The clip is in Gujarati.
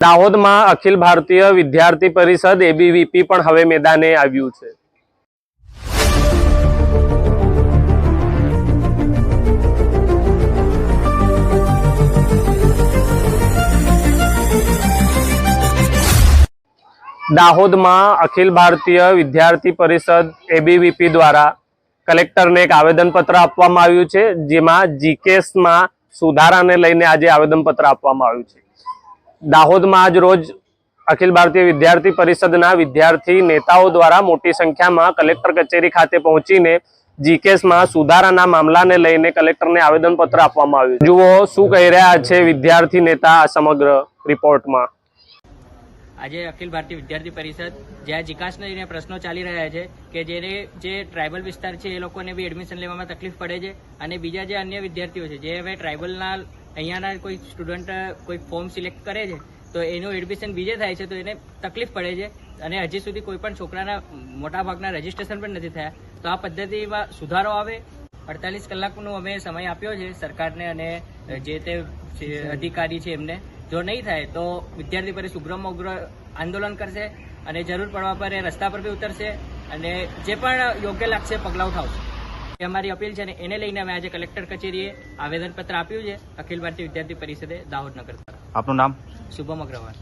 દાહોદમાં અખિલ ભારતીય વિદ્યાર્થી પરિષદ એબીવીપી પણ હવે મેદાને આવ્યું છે. દાહોદમાં અખિલ ભારતીય વિદ્યાર્થી પરિષદ એબીવીપી દ્વારા કલેક્ટરને એક આવેદનપત્ર આપવામાં આવ્યું છે, જેમાં જીકેસમાં સુધારાને લઈને આજે આવેદનપત્ર આપવામાં આવ્યું છે. દાહોદમાં આજ રોજ અખિલ ભારતીય વિદ્યાર્થી પરિષદના વિદ્યાર્થી નેતાઓ દ્વારા મોટી સંખ્યામાં કલેક્ટર કચેરી ખાતે પહોંચીને જીકેસમાં સુધારાના મામલાને લઈને કલેક્ટરને આવેદનપત્ર આપવામાં આવ્યું. જુઓ, શું કહી રહ્યા છે વિદ્યાર્થી નેતા આ સમગ્ર રિપોર્ટમાં? આજે અખિલ ભારતીય વિદ્યાર્થી પરિષદ જ્યાં જીકાસને લઈને પ્રશ્નો ચાલી રહ્યા છે કે જેને જે ટ્રાઇબલ વિસ્તાર છે એ લોકોને બી એડમિશન લેવામાં તકલીફ પડે છે અને બીજા જે અન્ય વિદ્યાર્થીઓ છે, જે હવે ટ્રાઇબલના અહીંયાના કોઈ સ્ટુડન્ટ કોઈ ફોર્મ સિલેક્ટ કરે છે, તો એનું એડમિશન બીજે થાય છે, તો એને તકલીફ પડે છે. અને હજી સુધી કોઈ પણ છોકરાના મોટા ભાગના રજીસ્ટ્રેશન પણ નથી થયા. તો આ પદ્ધતિમાં સુધારો આવે. અડતાલીસ કલાકનો અમે સમય આપ્યો છે સરકારને અને જે તે અધિકારી છે એમને. જો નહીં થાય, તો વિદ્યાર્થી પર ઉગ્રમાં ઉગ્ર આંદોલન કરશે અને જરૂર પડવા પર એ રસ્તા પર બી ઉતરશે અને જે પણ યોગ્ય લાગશે, પગલાં ઉઠાવશે. અમારી અપીલ છે ને એને લઈને અમે આજે કલેક્ટર કચેરીએ આવેદનપત્ર આપ્યું છે અખિલ ભારતીય વિદ્યાર્થી પરિષદે દાહોદ નગર દ્વારા આપનું નામ? શુભમ અગ્રવાલ.